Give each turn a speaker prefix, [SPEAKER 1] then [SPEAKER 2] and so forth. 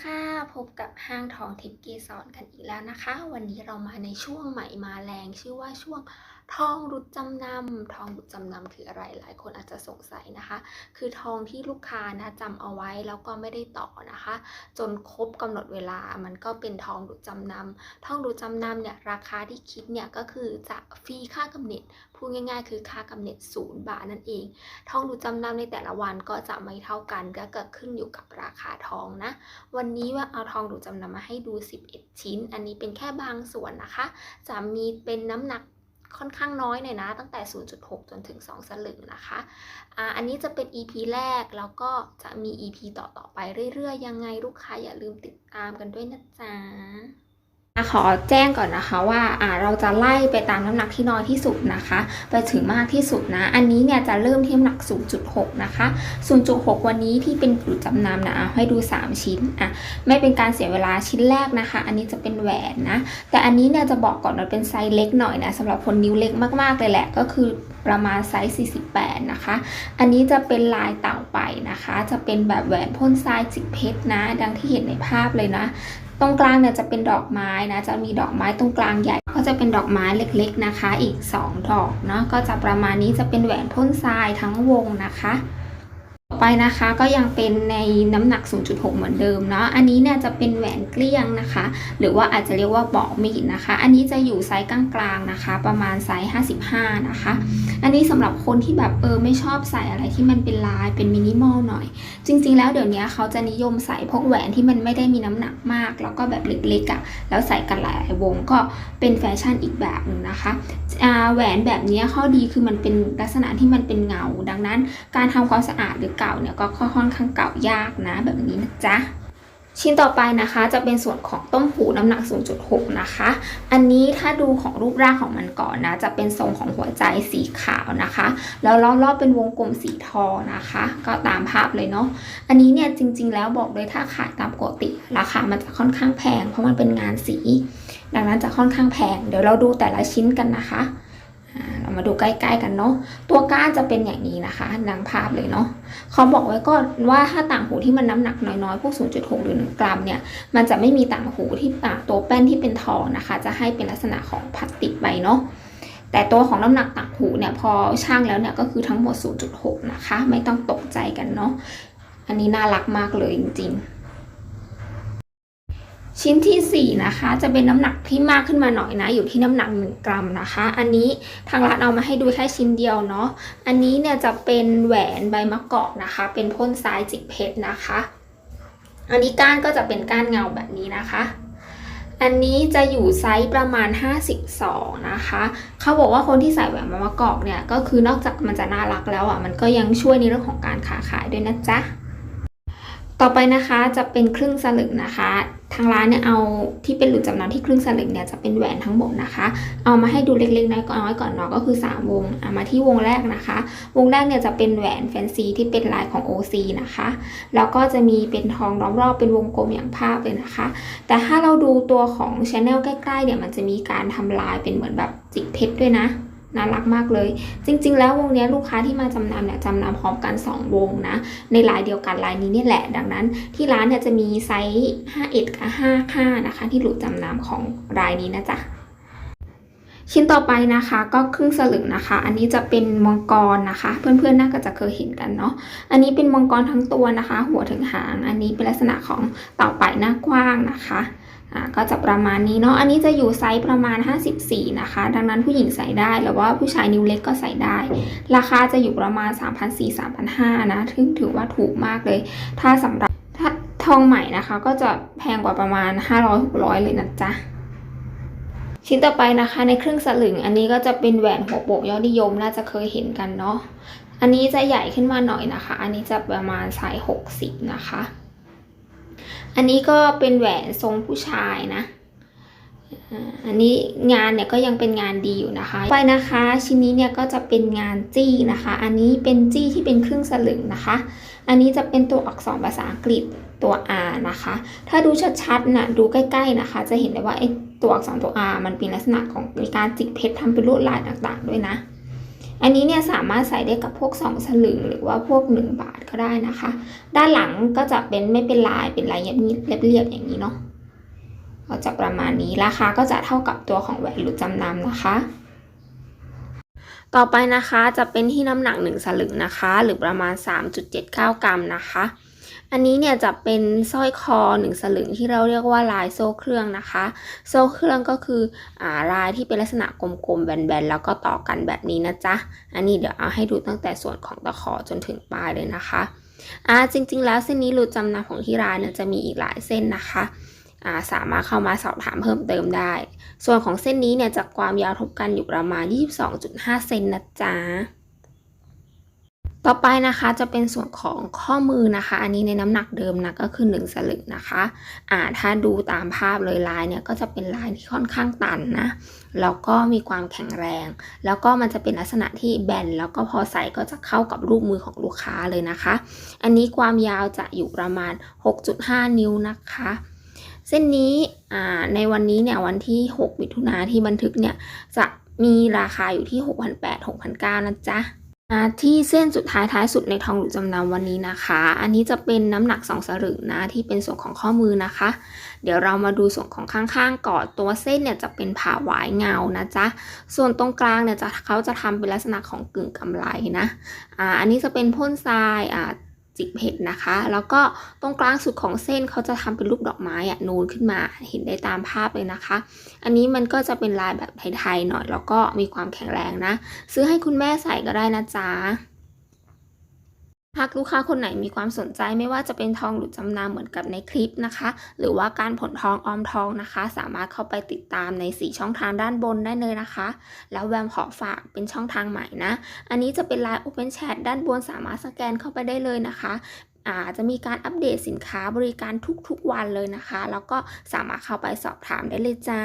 [SPEAKER 1] ค่ะพบกับห้างทองทิพย์เกสรกันอีกแล้วนะคะ วันนี้เรามาในช่วงใหม่มาแรงชื่อว่าช่วง ทองรุดจำนำทองรุดจำนำคืออะไรหลายคนอาจจะสงสัยนะคะ คือทองที่ลูกค้านะจำเอาไว้แล้วก็ไม่ได้ต่อนะคะ จนครบกำหนดเวลามันก็เป็นทองรุดจำนำทองรุดจำนำเนี่ยราคาที่คิดเนี่ยก็คือจะฟรีค่ากำเนิดพูดง่ายๆ คือค่ากำเนิดศูนย์บาทนั่นเอง ทองดูจำนำในแต่ละวันก็จะไม่เท่ากันก็เกิดขึ้นอยู่กับราคาทองนะ วันนี้ว่าเอาทองดูจำนำมาให้ดู 11 ชิ้น อันนี้เป็นแค่บางส่วนนะคะ จะมีเป็นน้ำหนัก ค่อนข้างน้อยหน่อยนะ ตั้งแต่ 0.6 จนถึง 2 สลึงนะคะอ่าอันนี้จะเป็น EP แรก แล้วก็จะมี EP ต่อ ๆ ไปเรื่อย ๆ ยังไงลูกค้าอย่าลืมติดตามกันด้วยนะจ๊ะ ขอแจ้งก่อนนะคะว่าเราจะไล่ไปตามน้ำหนักที่น้อยที่สุดนะคะ ไปถึงมากที่สุดนะ อันนี้เนี่ยจะเริ่มที่น้ำหนัก 0.6 นะคะ 0.6 วันนี้ที่เป็นจุดจำนำนะอาให้ดู 3 ชิ้นอะไม่เป็นการเสียเวลาชิ้นแรกนะคะ อันนี้จะเป็นแหวนนะ แต่อันนี้เนี่ยจะบอกก่อนว่าเป็นไซส์เล็กหน่อยนะสำหรับคนนิ้วเล็กมากๆเลยแหละก็คือประมาณไซส์ 48 นะคะ อันนี้จะเป็นลายเต่าไปนะคะ จะเป็นแบบแหวนพ่นทรายจิกเพชรนะ ดังที่เห็นในภาพเลยนะ ตรงกลางเนี่ยจะเป็นดอกไม้นะ จะมีดอกไม้ตรงกลางใหญ่ ก็จะเป็นดอกไม้เล็กๆนะคะ อีก 2 ดอกเนาะ ก็จะประมาณนี้จะเป็นแหวนพ่นทรายทั้งวงนะคะ ต่อไปนะคะก็ยังเป็นในน้ำหนัก 0.6 เหมือนเดิมเนาะ อันนี้เนี่ยจะเป็นแหวนเกลี้ยงนะคะ หรือว่าอาจจะเรียกว่าเบาะมีดนะคะ อันนี้จะอยู่ไซส์กลางๆนะคะ ประมาณไซส์ 55 นะคะ อันนี้สำหรับคนที่แบบเออไม่ชอบใส่อะไรที่มันเป็นลายเป็นมินิมอลหน่อย จริง ๆ แล้วเดี๋ยวนี้เขาจะนิยมใส่พวกแหวนที่มันไม่ได้มีน้ำหนักมาก แล้วก็แบบเล็กๆอะ่ะ แล้วใส่กันหลายวงก็เป็นแฟชั่นอีกแบบหนึ่งนะคะแหวนแบบนี้ข้อดีคือมันเป็นลักษณะที่มันเป็นเงา ดังนั้นการทำความสะอาดหรือเก่าเนี่ยก็ค่อนข้างเก่ายากนะแบบนี้นะจ๊ะชิ้นต่อไปนะคะจะเป็นส่วนของต้มหูน้ำหนัก 0.6 นะคะ อันนี้ถ้าดูของรูปร่างของมันก่อนนะ จะเป็นทรงของหัวใจสีขาวนะคะ แล้วรอบๆเป็นวงกลมสีทองนะคะ ก็ตามภาพเลยเนาะ อันนี้เนี่ยจริง ๆ แล้วบอกเลยถ้าขายตามปกติ ราคามันจะค่อนข้างแพง เพราะมันเป็นงานสี ดังนั้นจะค่อนข้างแพง เดี๋ยวเราดูแต่ละชิ้นกันนะคะ มาดูใกล้ๆกันเนาะตัวก้านจะเป็นอย่างนี้นะคะดังภาพเลยเนาะเขาบอกไว้ก่อนว่าถ้าต่างหูที่มันน้ำหนักน้อยๆพวก 0.6 หรือ 1 กรัมเนี่ยมันจะไม่มีต่างหูที่อ่าตัวแป้นที่เป็นทองนะคะ จะให้เป็นลักษณะของพลาสติกไปเนาะแต่ตัวของน้ำหนักต่างหูเนี่ยพอช่างแล้วเนี่ยก็คือทั้งหมด 0.6 นะคะ ไม่ต้องตกใจกันเนาะอันนี้น่ารักมากเลยจริงๆ ชิ้นที่ 4 นะคะ จะเป็นน้ำหนักที่มากขึ้นมาหน่อยนะ อยู่ที่น้ำหนัก 1 กรัมนะคะ อันนี้ทางร้านเอามาให้ดูแค่ชิ้นเดียวเนาะอันนี้เนี่ยจะเป็นแหวนใบมะกอกนะคะ เป็นพ่นทรายจิกเพชรนะคะ อันนี้ก้านก็จะเป็นก้านเงาแบบนี้นะคะอันนี้จะอยู่ไซส์ประมาณ 52 นะคะ เขาบอกว่าคนที่ใส่แหวนใบมะกอกเนี่ย ก็คือนอกจากมันจะน่ารักแล้วอะ มันก็ยังช่วยในเรื่องของการค้าขายด้วยนะจ๊ะ ต่อไปนะคะจะเป็นครึ่งสลึงนะคะ ทางร้านเนี่ยเอาที่เป็นหลุดจำนำที่ครึ่งสลึงเนี่ยจะเป็นแหวนทั้งหมดนะคะ เอามาให้ดูเล็กๆน้อยๆก่อนเนาะก็คือ 3 วงเอามาที่วงแรกนะคะ วงแรกเนี่ยจะเป็นแหวนแฟนซีที่เป็นลายของ OC นะคะ แล้วก็จะมีเป็นทองล้อมรอบเป็นวงกลมอย่างภาพเลยนะคะ แต่ถ้าเราดูตัวของ Channel ใกล้ๆเนี่ยมันจะมีการทำลายเป็นเหมือนแบบจิกเพชรด้วยนะ น่ารักมากเลย จริง ๆ แล้ววงนี้ลูกค้าที่มาจำนำเนี่ยจำนำพร้อมกัน 2 วงนะ ในลายเดียวกันลายนี้นี่แหละ ดังนั้น ที่ร้านเนี่ยจะมีไซส์51กับ55นะคะ ที่หลุดจำนำของรายนี้นะจ๊ะ ชิ้นต่อไปนะคะก็ครึ่งสลึงนะคะ อันนี้จะเป็นมังกรนะคะ เพื่อนๆน่าจะเคยเห็นกันเนาะอันนี้เป็นมังกรทั้งตัวนะคะ หัวถึงหาง อันนี้เป็นลักษณะของเต่าป่ายหน้ากว้างนะคะอ่าก็จะประมาณนี้เนาะอันนี้จะอยู่ไซส์ประมาณ 54 นะคะ ดังนั้นผู้หญิงใส่ได้หรือว่าผู้ชายนิ้วเล็กก็ใส่ได้ ราคาจะอยู่ประมาณ 3,400-3,500นะซึ่งถือว่าถูกมากเลย ถ้าสำหรับถ้าทองใหม่นะคะ ก็จะแพงกว่าประมาณ 500-600 เลยนะจ๊ะ ชิ้นต่อไปนะคะในครึ่งสลึง อันนี้ก็จะเป็นแหวนหัวโปกยอดนิยมน่าจะเคยเห็นกันเนาะอันนี้จะใหญ่ขึ้นมาหน่อยนะคะ อันนี้จะประมาณไซส์60 นะคะ อันนี้ก็เป็นแหวนทรงผู้ชายนะอันนี้งานเนี่ยก็ยังเป็นงานดีอยู่นะคะ ไปนะคะ ชิ้นนี้เนี่ยก็จะเป็นงานจี้นะคะ อันนี้เป็นจี้ที่เป็นครึ่งสลึงนะคะ อันนี้จะเป็นตัวอักษรภาษาอังกฤษตัว R นะคะ ถ้าดูชัดๆนะดูใกล้ๆนะคะ จะเห็นได้ว่าไอ้ ตัวอักษรตัว R มันเป็นลักษณะของการจิกเพชรทำเป็นลวดลายต่างๆ ด้วยนะ อันนี้เนี่ยสามารถใส่ได้กับพวก 2 สลึงหรือว่าพวก 1 บาทก็ได้นะคะ ด้านหลังก็จะเป็นไม่เป็นลายเป็นลายเรียบๆอย่างนี้เนาะก็จะประมาณนี้ราคาก็จะเท่ากับตัวของแหวนหรือจำนำนะคะ ต่อไปนะคะจะเป็นที่น้ำหนัก 1 สลึงนะคะ หรือประมาณ 3.79 กรัมนะคะ อันนี้เนี่ยจะเป็นสร้อยคอหนึ่งสลึงที่เราเรียกว่าลายโซ่เครื่องนะคะ โซ่เครื่องก็คืออ่าลายที่เป็นลักษณะกลมๆแบนๆแล้วก็ต่อกันแบบนี้นะจ๊ะ อันนี้เดี๋ยวเอาให้ดูตั้งแต่ส่วนของตะขอจนถึงปลายเลยนะคะอ่าจริงๆ แล้วเส้นนี้รูจำนำของที่ร้านเนี่ยจะมีอีกหลายเส้นนะคะาสามารถเข้ามาสอบถามเพิ่มเติมได้ ส่วนของเส้นนี้เนี่ยจะความยาวทบกันอยู่ประมาณ 22.5 เซนนะจ๊ะ ต่อไปนะคะจะเป็นส่วนของข้อมือนะคะ อันนี้ในน้ำหนักเดิมนะก็คือ 1 สลึงนะคะอ่าถ้าดูตามภาพเลยลายเนี่ยก็จะเป็นลายที่ค่อนข้างตันนะแล้วก็มีความแข็งแรง แล้วก็มันจะเป็นลักษณะที่แบนแล้วก็พอใส่ก็จะเข้ากับรูปมือของลูกค้าเลยนะคะ อันนี้ความยาวจะอยู่ประมาณ 6.5 นิ้วนะคะเส้นนี้ในวันนี้เนี่ยวันที่ 6 มิถุนาที่บันทึกเนี่ยจะมีราคาอยู่ที่ 6,800-6,900นะจ๊ะ นะที่เส้นสุดท้ายท้ายสุดในทองหลุดจำนำวันนี้นะคะ อันนี้จะเป็นน้ำหนัก2สลึงนะที่เป็นส่วนของข้อมือนะคะ เดี๋ยวเรามาดูส่วนของข้างๆก่อนตัวเส้นเนี่ยจะเป็นผ่าหวายเงานะจ๊ะส่วนตรงกลางเนี่ยจะเขาจะทำเป็นลักษณะของกึ่งกำไลนะอ่าอันนี้จะเป็นพ่นทรายอ่า จิกเพชรนะคะ แล้วก็ตรงกลางสุดของเส้นเขาจะทำเป็นรูปดอกไม้อะนูนขึ้นมาเห็นได้ตามภาพเลยนะคะ อันนี้มันก็จะเป็นลายแบบไทยๆหน่อย แล้วก็มีความแข็งแรงนะ ซื้อให้คุณแม่ใส่ก็ได้นะจ๊ะ หากลูกค้าคนไหนมีความสนใจไม่ว่าจะเป็นทองหรือจำนำเหมือนกับในคลิปนะคะ หรือว่าการผลทองออมทองนะคะ สามารถเข้าไปติดตามใน 4 ช่องทางด้านบนได้เลยนะคะ แล้วแวมขอฝากเป็นช่องทางใหม่นะ อันนี้จะเป็นไลน์ Open Chat ด้านบนสามารถสแกนเข้าไปได้เลยนะคะอาจะมีการอัปเดตสินค้าบริการทุกๆวันเลยนะคะ แล้วก็สามารถเข้าไปสอบถามได้เลยจ้า